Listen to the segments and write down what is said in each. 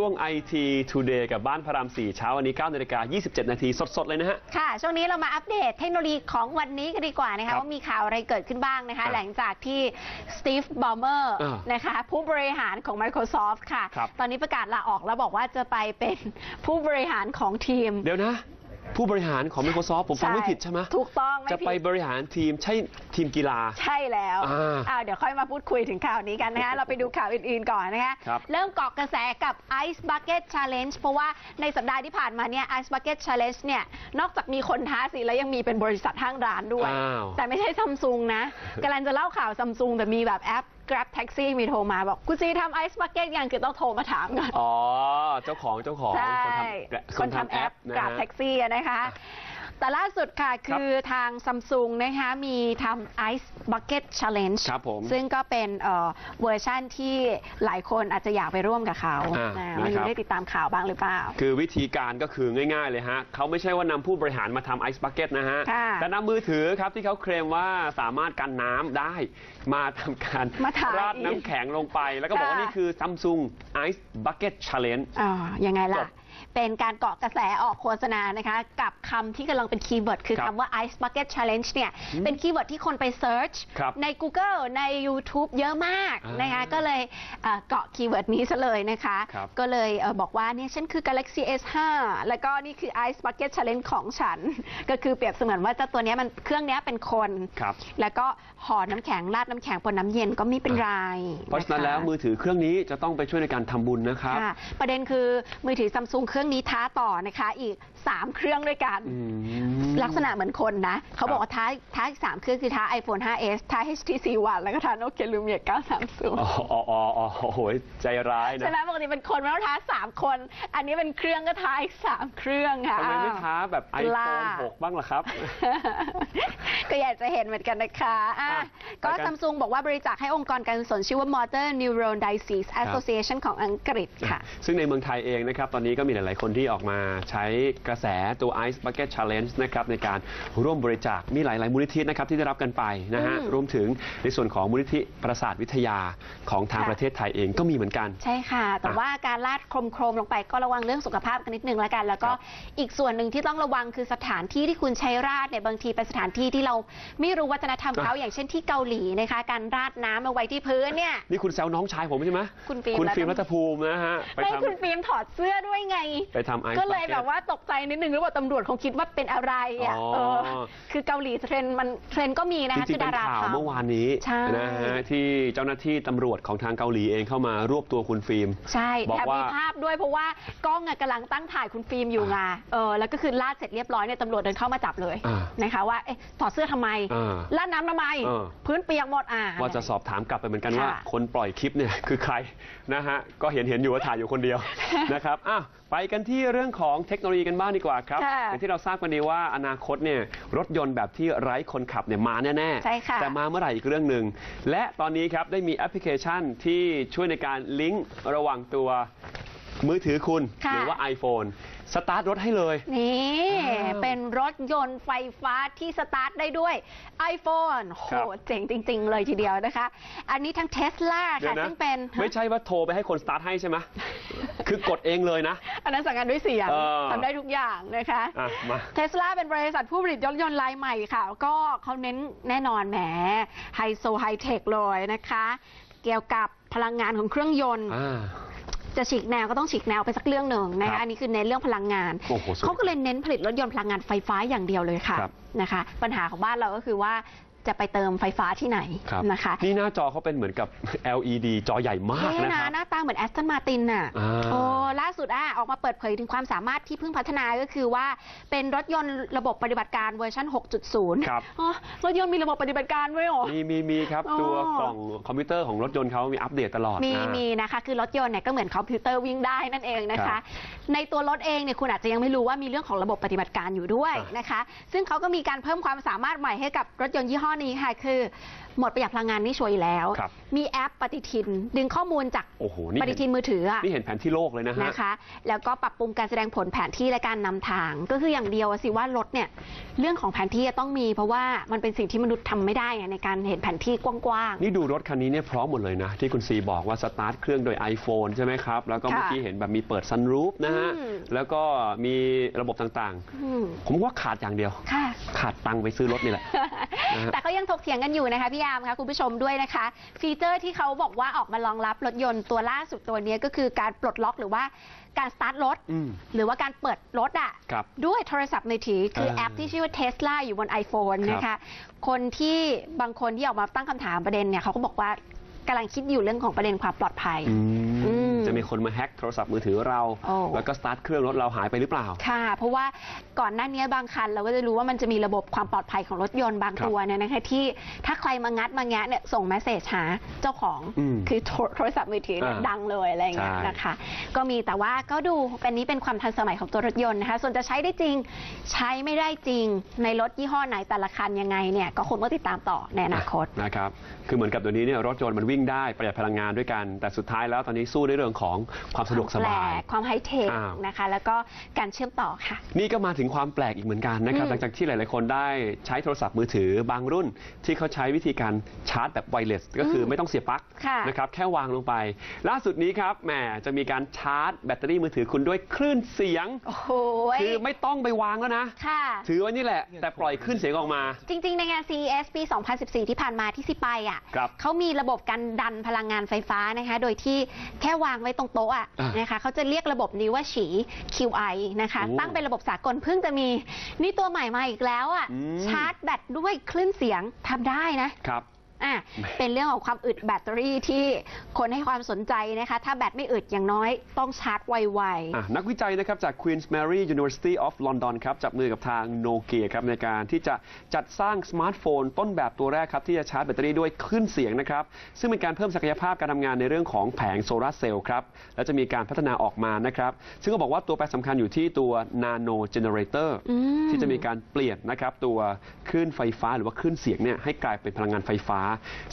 ช่วง IT Today กับบ้านพระราม4เช้าวันนี้9นาฬิกา27 นาทีสด ๆ เลยนะฮะ ค่ะ ช่วงนี้เรามาอัปเดตเทคโนโลยีของวันนี้กันดีกว่านะครัคะบว่ามีข่าวอะไรเกิดขึ้นบ้างนะครัคะบหลังจากที่สตีฟบอมเมอร์อ่านะคะ ผู้บริหารของ Microsoft ค่ะ ครับ ตอนนี้ประกาศลาออกแล้วบอกว่าจะไปเป็นผู้บริหารของทีม เดี๋ยวนะ ผู้บริหารของ Microsoft ผมฟังไม่ผิดใช่ไหมถูกต้องม่จะไปผิด บริหารทีมใช่ทีมกีฬา ใช่แล้วอ่าอ้าวเดี๋ยวค่อยมาพูดคุยถึงข่าวนี้กันนะคะเราไปดูข่าวอื่นๆก่อนนะคะ ครับ เริ่มเกาะกระแสกับ Ice Bucket Challenge เพราะว่าในสัปดาห์ที่ผ่านมาเนี่ย Ice Bucket Challenge เนี่ย นอกจากมีคนท้าสิแล้วยังมีเป็นบริษัทห้างร้านด้วย อ้าว แต่ไม่ใช่ซัมซุงนะกำลังจะเล่าข่าวซัมซุงแต่มีแบบแอป Grab Taxi มีโทรมาบอกคุณซีทำ Ice Bucket ยังคือต้องโทรมาถามก่อน อ๋อ เจ้าของเจ้าของ ใช่คนทำคนทำแอปนะกราบฮะแท็กซี่อะนะคะ แต่ล่าสุดค่ะคือทางซัมซุงนะคะมีทำ Ice Bucket Challenge ครับผมซึ่งก็เป็นเอ่อเวอร์ชั่นที่หลายคนอาจจะอยากไปร่วมกับเขาอ่านะนะครับไม่รู้ได้ติดตามข่าวบ้างหรือเปล่า คือวิธีการก็คือง่าย ๆ เลยฮะเขาไม่ใช่ว่านำผู้บริหารมาทำไอซ์บักเก็ตนะฮะ ค่ะแต่นำมือถือครับที่เขาเคลมว่าสามารถกันน้ำได้มาทำการมาถ่ายราดน้ำแข็งลงไป แล้วก็บอกว่าค่ะ นี่คือ Samsung Ice Bucket Challenge อ่ายังไงจล่ะบ เป็นการเกาะกระแสออกโฆษณานะคะ กับคำที่กำลังเป็นคีย์เวิร์ดคือครับคำว่า Ice Bucket Challenge เนี่ยเป็นคีย์เวิร์ดที่คนไปเซิร์ชครับใน Google ใน YouTube เยอะมากอ่านนะคะก็เลยเอ่อเกาะคีย์เวิร์ดนี้ซะเลยนะคะ ครับ ก็เลยเอ่อบอกว่าเนี่ยฉันคือ Galaxy S5 แล้วก็นี่คือ Ice Bucket Challenge ของฉัน ก็คือเปรียบเสมือนว่าเจ้าตัวเนี้ยมันเครื่องเนี้ยเป็นคน ครับ แล้วก็ห่อน้ำแข็งราดน้ำแข็งบนน้ำเย็นก็ไม่เป็นไรเพราะฉะนั้นคแล้วมือถือเครื่องนี้จะต้องไปช่วยในการทำบุญนะครับ ค่ะประเด็นคือมือถือซัมซุงเครื่องนี้ท้าต่อนะคะ อีก 3 เครื่องด้วยกันอืมลักษณะเหมือนคนนะ เขาบอกว่าท้าท้าอีก 3 เครื่องคือท้า iPhone 5s ท้า HTC One แล้วก็ท้า Nokia Lumia 930อ๋ออ๋ออ๋ออ๋อโอ้โหใจร้ายนะใช่ไหมปกติเป็นคนมันต้องท้า 3 คน อันนี้เป็นเครื่องก็ท้าอีก 3 เครื่องค่ะทำไมไม่ท้าแบบกล้า iPhone 6 บ้างล่ะครับ ก็อยากจะเห็นเหมือนกันนะคะอะอะก็ไปกันซัมซุงบอกว่าบริจาคให้องค์กรการกุศลชื่อว่า Motor Neuron Disease Association ของอังกฤษค่ะ ซึ่งในเมืองไทยเองนะครับตอนนี้ก็มีหลาย ๆ คนที่ออกมาใช้กระแสตัว Ice Bucket Challenge นะครับในการร่วมบริจาคมีหลาย ๆ มูลนิธินะครับที่ได้รับกันไปนะฮะอืมรวมถึงในส่วนของมูลนิธิประสาทวิทยาของทางค่ะ ประเทศไทยเองก็มีเหมือนกัน ใช่ค่ะ แต่อะว่าการลาดโครมๆลงไปก็ระวังเรื่องสุขภาพกันนิดนึงแล้วกัน แล้วก็ครับอีกส่วนหนึ่งที่ต้องระวังคือสถานที่ที่คุณใช้ราดเนี่ยบางทีเป็นสถานที่ที่เราไม่รู้วัฒนธรรมเขาอย่างเช่นที่เกาหลีนะคะ การราดน้ำเอาไว้ที่พื้นเนี่ย นี่คุณแซวน้องชายผมใช่ไหมคุณฟิล์มคุณฟิล์มรัรัฐฐภูมินะฮะไปไม่ทคุณฟิล์มถอดเสื้อด้วยไงำไปทำ Ice ก็เลย Bucket แบบว่าตกใจนิดนึงหรือว่าตำรวจคงคิดว่าเป็นอะไรอะอ๋อ เออคือเกาหลีเทรนด์มันเทรนด์ก็มีนะจคะริคืงอๆเป็ดานราข่าวทำ เมื่อวานนี้ใช่ นะฮะที่เจ้าหน้าที่ตำรวจของทางเกาหลีเองเข้ามารวบตัวคุณฟิล์ม ใช่บอกแถมว่ามีภาพด้วยเพราะว่ากล้องอะกำลังตั้งถ่ายคุณฟิล์มอยู่ไงเออแล้วก็คือลาดเสร็จเรียบร้อยเนี่ยตำรวจเดินเข้ามาจับเลยอ่านะคะว่าเอ๊ะถอดเสื้อทำไมอ่าลาดน้ำทำไม เออ พื้นเปียกหมดอ่า ว่าจะสอบถามกลับไปเหมือนกันค่ะว่าคนปล่อยคลิปเนี่ยคือใครนะฮะก็เห็นเห็นอยู่ว่าถ่ายอยู่คนเดียว นะครับอ้าวไปกันที่เรื่องของเทคโนโลยีกันบ้างดีกว่าครับ ค่ะอย่างที่เราทราบกันดีว่าอนาคตเนี่ยรถยนต์แบบที่ไร้คนขับเนี่ยมาแน่ๆ ใช่ค่ะ แต่มาเมื่อไหร่อีกเรื่องหนึ่ง และตอนนี้ครับได้มีแอปพลิเคชันที่ช่วยในการลิงก์ระหว่างตัวมือถือคุณ ค่ะ หรือว่า iPhone สตาร์ทรถให้เลย นี่อ้าวเป็นรถยนต์ไฟฟ้าที่สตาร์ทได้ด้วย iPhone โหครับ เจ๋งจริง ๆ เลยทีเดียวนะคะ อันนี้ทั้งเทสลาเดี๋ยค่ะวนะซึ่งเป็น ไม่ใช่ว่าโทรไปให้คนสตาร์ทให้ใช่ไหม คือกดเองเลยนะ อันนั้นสั่งงานด้วยเสียงเออ ทำได้ทุกอย่างนะคะ อะมา เทสลาเป็นบริษัทผู้ผลิตรถยนต์รายใหม่ค่ะ ก็เขาเน้นแน่นอนแหมไฮโซไฮเทคเลยนะคะ เกี่ยวกับพลังงานของเครื่องยนต์ อ่า จะฉีกแนวก็ต้องฉีกแนวไปสักเรื่องหนึ่งนะครัคะบอันนี้คือเน้นเรื่องพลังงาน โอ้โหสุดเขาก็เลยเน้นผลิตรถยนต์พลังงานไฟฟ้าอย่างเดียวเลยค่ะครับ นะคะ ปัญหาของบ้านเราก็คือว่า จะไปเติมไฟฟ้าที่ไหนครับนะคะนี่หน้าจอเขาเป็นเหมือนกับ LED จอใหญ่มากเท่นะคนะรับ หน้าตาเหมือนแอสตันมาตินน่ะอ่า โอ้ล่าสุดอะออกมาเปิดเผยถึงความสามารถที่เพิ่งพัฒนาก็คือว่าเป็นรถยนต์ระบบปฏิบัติการเวอร์ชัน6.0ครับ อ๋อรถยนต์มีระบบปฏิบัติการด้วยเหรอ มีมีมีครับอ๋อ ตัวกล่องคอมพิวเตอร์ของรถยนต์เขามีอัปเดตตลอดมีอ่า มีนะคะ คือรถยนต์เนี่ยก็เหมือนคอมพิวเตอร์วิ่งได้นั่นเองนะครัคะ บในตัวรถเองเนี่ยคุณอาจจะยังไม่รู้ว่ามีเรื่องของระบบปฏิบัติการอยู่ด้วยอะนะคะ ซึ่งเขาก็มีการเพิ่มความสามารถใหม่ให้กับรถยนต์ยี่ห้อข้อนี้ค่ะคือ หมดประหยัดพลังงานนี่ช่วยอยู่แล้ว ครับมีแอปปฏิทิน ดึงข้อมูลจากโอ้โหนี่ปฏิเห็นทินมือถืออะ นี่เห็นแผนที่โลกเลยนะฮะ นะคะ แล้วก็ปรับปรุงการแสดงผลแผนที่และการนำทาง ก็คืออย่างเดียวอะสิว่ารถเนี่ย เรื่องของแผนที่จะต้องมี เพราะว่ามันเป็นสิ่งที่มนุษย์ทำไม่ได้ไงในการเห็นแผนที่กว้าง นี่ดูรถคันนี้เนี่ยพร้อมหมดเลยนะ ที่คุณซีบอกว่าสตาร์ทเครื่องโดย iPhone ใช่ไหมครับ แล้วก็ค่ะเมื่อกี้เห็นแบบมีเปิดซันรูฟนะฮะ อืม แล้วก็มีระบบต่างๆอืมๆผมว่าขาดอย่างเดียว ค่ะ ขาดตังค์ไปซื้อรถนี่แหละ นะฮะ แต่ก็ยังถกเถียงกันอยู่นะคะพี่ยามค่ะคุณผู้ชมด้วยนะคะ ฟีเจอร์ที่เขาบอกว่าออกมารองรับรถยนต์ตัวล่าสุดตัวเนี้ยก็คือการปลดล็อกหรือว่าการสตาร์ทรถอืมหรือว่าการเปิดรถอะครับด้วยโทรศัพท์มือถือคือเออแอปที่ชื่อว่า Tesla อยู่บน iPhone ครับนะคะ คนที่บางคนที่ออกมาตั้งคำถามประเด็นเนี่ยเขาก็บอกว่า กำลังคิดอยู่เรื่องของประเด็นความปลอดภัยอืมอืม จะมีคนมาแฮ็กโทรศัพท์มือถือเรา โอ้ แล้วก็สตาร์ทเครื่องรถเราหายไปหรือเปล่า ค่ะ เพราะว่าก่อนหน้านี้บางคันเราก็จะรู้ว่ามันจะมีระบบความปลอดภัยของรถยนต์บางครับตัวเนี่ยนะคะที่ถ้าใครมางัดมาแงะเนี่ยส่งเมสเซจหาเจ้าของอืมคือโทรโทรศัพท์มือถือเนี่ยอ่าดังเลยอะไรอย่างเงี้ยใช่ นะคะ ก็มีแต่ว่าก็ดูเป็นนี้เป็นความทันสมัยของตัวรถยนต์นะคะ ส่วนจะใช้ได้จริง ใช้ไม่ได้จริง ในรถยี่ห้อไหนแต่ละคันยังไงเนี่ยก็คงต้องติดตามต่อในอนาคต นะครับ คือเหมือนกับตัวนี้เนี่ยรถยนต์มันวิ่งได้ประหยัดพลังงานด้วยกัน แต่สุดท้ายแล้วตอนนี้สู้ในเรื่องของความสะดวกสบายแปลกความไฮเทคอ้าว นะคะ แล้วก็การเชื่อมต่อค่ะ นี่ก็มาถึงความแปลกอีกเหมือนกันนะครับ อืมหลังจากที่หลาย ๆ คนได้ใช้โทรศัพท์มือถือบางรุ่น ที่เขาใช้วิธีการชาร์จแบบไวเลสก็คือไม่ต้องเสียบปลั๊กค่ะ นะครับแค่วางลงไป ล่าสุดนี้ครับแหมจะมีการชาร์จแบตเตอรี่มือถือคุณด้วยคลื่นเสียง โอ้โหคือไม่ต้องไปวางแล้วนะ ค่ะ ถือไว้นี่แหละ แต่ปล่อยคลื่นเสียงออกมา จริง ๆ ในงาน CES ปี 2014 ที่ผ่านมาที่ซิไปอะ ครับเขามีระบบการดันพลังงานไฟฟ้านะคะ โดยที่แค่วางไว้ตรงโต๊ะอะอ่านนะคะเขาจะเรียกระบบนี้ว่าฉี QI นะคะ โอ้ตั้งเป็นระบบสากลเพิ่งจะมี นี่ตัวใหม่มาอีกแล้วอะอืม ชาร์จแบตด้วยคลื่นเสียงทำได้นะ ครับ อะเป็นเรื่องของความอึดแบตเตอรี่ที่คนให้ความสนใจนะคะ ถ้าแบตไม่อึดอย่างน้อยต้องชาร์จไวอะนักวิจัยนะครับจาก Queen's Mary University of London ครับจับมือกับทางโนเกียครับในการที่จะจัดสร้างสมาร์ทโฟนต้นแบบตัวแรกครับที่จะชาร์จแบตเตอรี่ด้วยคลื่นเสียงนะครับ ซึ่งเป็นการเพิ่มศักยภาพการทำงานในเรื่องของแผงโซลาร์เซลล์ครับ และจะมีการพัฒนาออกมานะครับ ซึ่งก็บอกว่าตัวแปรสำคัญอยู่ที่ตัว Nano Generator อืม ที่จะมีการเปลี่ยนนะครับตัวคลื่นไฟฟ้าหรือว่าคลื่นเสียงเนี่ยให้กลายเป็นพลังงานไฟฟ้า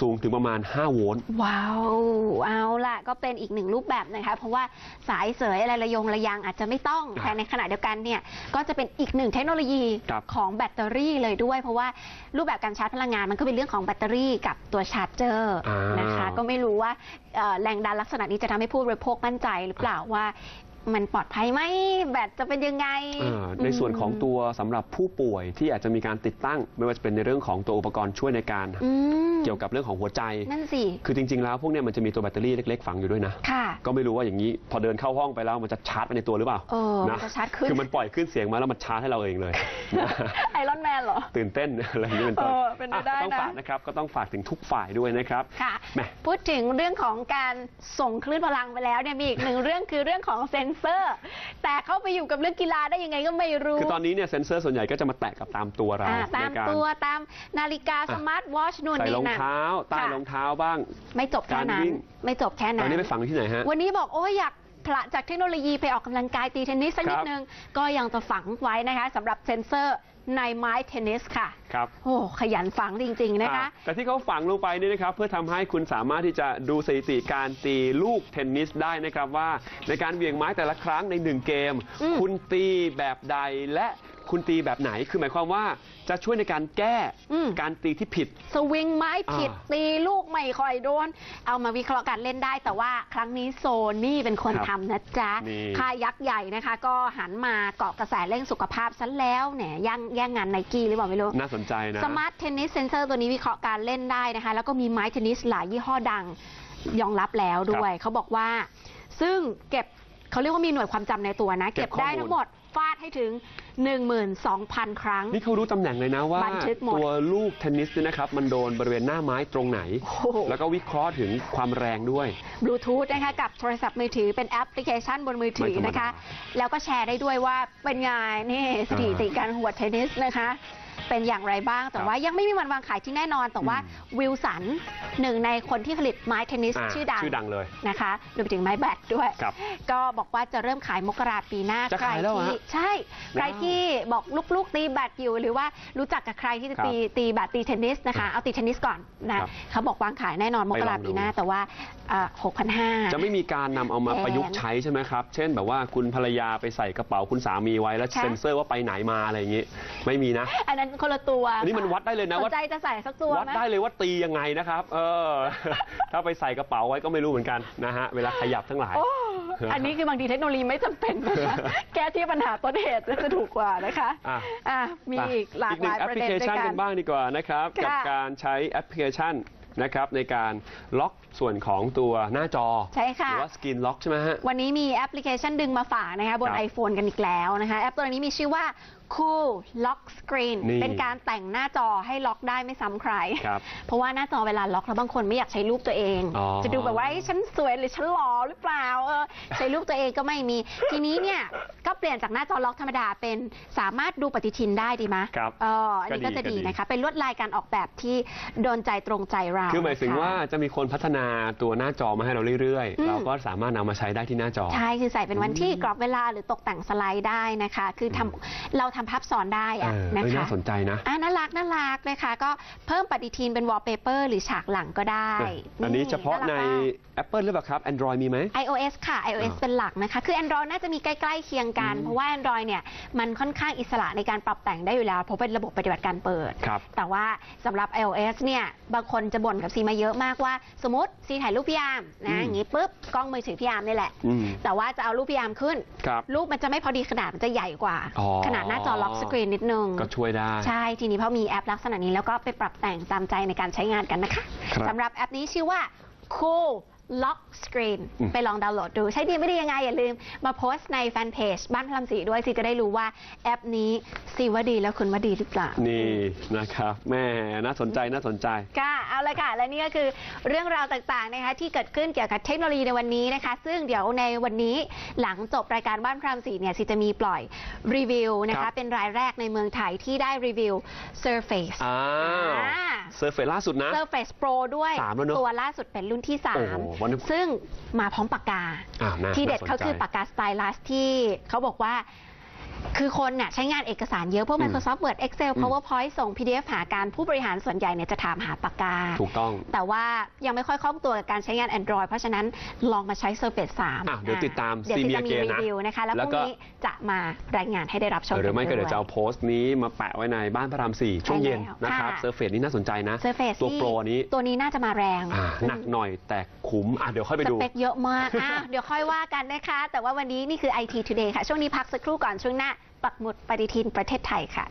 สูงถึงประมาณ 5 โวลต์ๆว้าว เอาล่ะ ก็เป็นอีกหนึ่งรูปแบบนะคะ เพราะว่าสายเสยอะไรระยงระยางอาจจะไม่ต้องอ่าแต่ในขณะเดียวกันเนี่ย ก็จะเป็นอีกหนึ่งเทคโนโลยีครับของแบตเตอรี่เลยด้วย เพราะว่ารูปแบบการชาร์จพลังงานมันก็เป็นเรื่องของแบตเตอรี่กับตัวชาร์จเจอร์อ่าน นะคะ ก็ไม่รู้ว่าเอ่อแรงดันลักษณะนี้จะทำให้ผู้บริโภคมั่นใจหรือเปล่าว่า มันปลอดภัยไหมแบตจะเป็นยังไงเอ่อในส่วนของตัวสำหรับผู้ป่วยที่อาจจะมีการติดตั้ง ไม่ว่าจะเป็นในเรื่องของตัวอุปกรณ์ช่วยในการ อืมเกี่ยวกับเรื่องของหัวใจ นั่นสิ คือจริงๆ แล้วพวกเนี้ยมันจะมีตัวแบตเตอรี่เล็กๆ ฝังอยู่ด้วยนะ ค่ะ ก็ไม่รู้ว่าอย่างนี้พอเดินเข้าห้องไปแล้วมันจะชาร์จไปในตัวหรือเปล่าเออนะมันจะชาร์จขึ้น คือมันปล่อยขึ้นเสียงมาแล้วมันชาร์จให้เราเองเลยนะไอรอนแมนเหรอ ตื่นเต้น อะไรอย่างนี้เป็นต้นเออเป็นไปได้อะต้องนะ ฝากนะครับ ก็ต้องฝากถึงทุกฝ่ายด้วยนะครับ ค่ะ แหมพูดถึงเรื่องของการส่งคลื่นพลังไปแล้วเนี่ยมีอีกหนึ่งเรื่องคือเรื่องของเซ็นเซอร์ แต่เข้าไปอยู่กับเรื่องกีฬาได้ยังไงก็ไม่รู้ คือตอนนี้เนี่ยเซนเซอร์ส่วนใหญ่ก็จะมาแตะกับตามตัวเราอ่าตามในการตัวตามนาฬิกาสมาร์ทวอชนู่นใส่นี่รองนั่นเท้าใต้ค่ะ รองเท้าบ้าง ไม่จบแค่นั้การวิ่น ง ไม่จบแค่ตอนั้นน นี้ไปฝังอยู่ที่ไหนฮะ วันนี้บอกโอ้ยอยาก ผละจากเทคโนโลยีไปออกกำลังกายตีเทนนิสสักนิคดรับนึง ก็ยังจะฝังไว้นะคะสำหรับเซ็นเซอร์ในไม้เทนนิสค่ะครับโอ้ขยันฝังจริง ๆ นะคะอ่าแต่ที่เขาฝังลงไปนี่นะครับ เพื่อทำให้คุณสามารถที่จะดูสถิติการตีลูกเทนนิสได้นะครับว่า ในการเหวี่ยงไม้แต่ละครั้งในหนึ่งเกมอืมคุณตีแบบใดและ คุณตีแบบไหน คือหมายความว่าจะช่วยในการแก้อืม การตีที่ผิด สวิงไม้ผิดอ่าตีลูกไม่ค่อยโดน เอามาวิเคราะห์การเล่นได้ แต่ว่าครั้งนี้โซนี่เป็นคนครับทำนะจ๊ะ นี่ ค่ายยักษ์ใหญ่นะคะ ก็หันมาเกาะกระแสเร่งสุขภาพซะแล้วเนี่ยย่างแย่งงานไนกี้หรือเปล่าไม่รู้ น่าสนใจนะ สมาร์ทเทนนิสเซนเซอร์ตัวนี้วิเคราะห์การเล่นได้นะคะ แล้วก็มีไม้เทนนิสหลายยี่ห้อดังยอมรับแล้วด้วย เขาบอกว่า ซึ่งเก็บเขาเรียกว่ามีหน่วยความจำในตัวนะ เก็เก็บบข้อมูลได้ทั้งหมด ฟาดให้ถึง 12,000 ครั้ง นี่เขารู้ตำแหน่งเลยนะว่า บันทึกหมดตัวลูกเทนนิสเนี่ยนะครับ มันโดนบริเวณหน้าไม้ตรงไหน โอ้โห แล้วก็วิเคราะห์ถึงความแรงด้วย บลูทูธนะคะกับโทรศัพท์มือถือเป็นแอปพลิเคชันบนมือถือไม่ธรรมดานะคะ แล้วก็แชร์ได้ด้วยว่าเป็นไงนี่สถิติการหัวดเทนนิสนะคะ เป็นอย่างไรบ้าง แต่ครับว่ายังไม่มีวันวางขายที่แน่นอน แต่ว่าอืมวิลสันหนึ่งในคนที่ผลิตไม้เทนนิสอ่าชื่อดังชื่อดังเลยนะคะรวมไปถึงไม้แบดด้วยครับก็บอกว่าจะเริ่มขายมกราปีหน้าจะใครขายแล้วเหรอที่ฮะใช่ใครว้าวที่บอกลูกๆตีแบดอยู่หรือว่ารู้จักกับใครที่จะครับตีตีแบดตีเทนนิสนะคะเอาตีเทนนิสก่อนนะครับเขาบอกวางขายแน่นอนมกราไปลองดูปีหน้าแต่ว่าหกพันห้าจะไม่มีการนำเอามาแพงประยุกต์ใช้ใช่ไหมครับ เช่นแบบว่าคุณภรรยาไปใส่กระเป๋าคุณสามีไว้แล้วค่ะเซ็นเซอร์ว่าไปไหนมาอะไรอย่างงี้ ไม่มีนะ อันนั้นคนละตัวอันนี้มันวัดได้เลยนะสว่านใจจะใส่สักตัววัดไหมได้เลยว่าตียังไงนะครับ เออ ถ้าไปใส่กระเป๋าไว้ก็ไม่รู้เหมือนกันนะฮะเวลาขยับทั้งหลาย โอ้อันนี้คือบางทีเทคโนโลยีไม่จำเป็นนะคะ แก้ที่ปัญหาต้นเหตุจะถูกกว่านะคะอะ อะมีอีกหลากอีกหหนึ่ลางยแอปประพลิเด็นเคด้วยชันกักัน นบ้างดีกว่านะครับ ค่ะกับการใช้แอปพลิเคชันนะครับในการล็อกส่วนของตัวหน้าจอใช่หค่ะรือว่าสกรีนล็อกใช่ไหมฮะ วันนี้มีแอปพลิเคชันดึงมาฝากนะคะบน ครับ iPhone กันอีกแล้วนะคะ แอปตัวนี้มีชื่อว่า Cool Lock Screen นี่เป็นการแต่งหน้าจอให้ล็อกได้ไม่ซ้ำใคร ครับเพราะว่าหน้าจอเวลาล็อกแล้วบางคนไม่อยากใช้รูปตัวเอง อ๋อ จะดูแบบว่าเอ้ยฉันสวยหรือฉันหล่อหรือเปล่าเออใช้รูปตัวเองก็ไม่มี ทีนี้เนี่ย ก็เปลี่ยนจากหน้าจอล็อกธรรมดาเป็นสามารถดูปฏิทินได้ดีไหมยครับเอออันนี้ก็ก็ดีจะก็ดีดี นะคะ เป็นลวดลายการออกแบบที่โดนใจตรงใจเราคือหมายถึงนะคะว่าจะมีคนพัฒนาตัวหน้าจอมาให้เราเรื่อยอืมๆเราก็สามารถนำมาใช้ได้ที่หน้าจอใช่คือใส่เป็นวันที่กรอบเวลาหรือตกแต่งสไลด์ได้นะคะ คือทำเราทำภาพซ้อนได้เออะอนะเอ้ยคะน่าสนใจนะ อะน่ารักน่ารักนะคะ ก็เพิ่มปฏิทินเป็นวอลเปเปอร์หรือฉากหลังก็ได้อันนี้เฉพาะในรักมาก Apple หรือเปล่าครับ Android มีไหม iOS ค่ะ iOS อ่าเป็นหลักนะคะ คือ Android น่าจะมีใกล้ๆเคียงกันอืมเพราะว่า Android เนี่ยมันค่อนข้างอิสระในการปรับแต่งได้อยู่แล้ว เพราะเป็นระบบปฏิบัติการเปิด ครับ แต่ว่าสำหรับ iOS เนี่ยบางคนจะบ่นกับซีมาเยอะมากว่า สมมติซีถ่ายรูปพี่ยามอืนะมอย่างนี้ปุ๊บกล้องมือถือพี่ยามนี่แหละ อืม แต่ว่าจะเอารูปพี่ยามขึ้น ครับ รูปมันจะไม่พอดีขนาดมันจะใหญ่กว่า อ๋อ ขนาดหน้าจอล็อกสกรีนนิดนึง ก็ช่วยได้ ใช่ ทีนี้พอมีแอปลักษณะนี้แล้วก็ไปปรับแต่งตามใจในการใช้งานกันนะคะครับ สำหรับแอปนี้ชื่อว่า Cool Lock Screen อืมไปลองดาวน์โหลดดู ใช้ดีไม่ดียังไง อย่าลืมมาโพสต์ในแฟนเพจบ้านพลัมสีด้วยสิจะได้รู้ว่าแอปนี้ซีว่าดีแล้วคุณว่าดีหรือเปล่า นี่นะครับแม่น่าสนใจน่าสนใจค่ะเอาละค่ะ และนี่ก็คือเรื่องราวต่างๆนะคะที่เกิดขึ้นเกี่ยวกับเทคโนโลยีในวันนี้นะคะ ซึ่งเดี๋ยวในวันนี้หลังจบรายการบ้านพรามสีเนี่ยสิจะมีปล่อยรีวิวนะครัคะบเป็นรายแรกในเมืองไทยที่ได้รีวิว Surface อ้าวอ่าเซอร์เฟล่าสุดนะ Surface Pro ด้วยสามแล้วเนอะตัวล่าสุดเป็นรุ่นที่โอ้โหวันนี้3ซึ่งมาพร้อมปากกาอ้าวน่าที่เด็ดน่สนเขาคือใจปากกาสไตลัสที่เขาบอกว่า คือคนเนี่ยใช้งานเอกสารเยอะพวกอืม Microsoft Word Excel อืม PowerPoint ส่ง PDF หาการผู้บริหารส่วนใหญ่เนี่ยจะถามหาปากกา ถูกต้อง แต่ว่ายังไม่ค่อยคล่องตัวกับการใช้งาน Android เพราะฉะนั้นลองมาใช้ Surface 3อะเดี๋ยวติดตามเดี๋ยว See Me จะมี Again รีนะวิวนะคะ แล้วแล้พวรุ่งก็ นี้จะมารายงานให้ได้รับชมหรือไม่นก็เดี๋ยวจะเอาด้โพสต์นี้มาแปะไว้ในบ้านพระรามสี่ช่วงเย็นใช่แล้วนะครับค่ะเซอร์เฟนี่น่าสนใจนะ Surface ตัวที่โปรนี้ตัวนี้น่าจะมาแรงอ่าหนักหน่อยแต่คุ้มอะเดี๋ยวค่อยไปสดูเปคเยอะมากอะเดี๋ยวค่อยว่ากันนะคะ แต่ว่าวันนี้นี่คือ IT Today ค่ะ ช่วงนี้พักสักครู่ก่อนช่วงหน้า ปักหมุดปฏิทินประเทศไทยค่ะ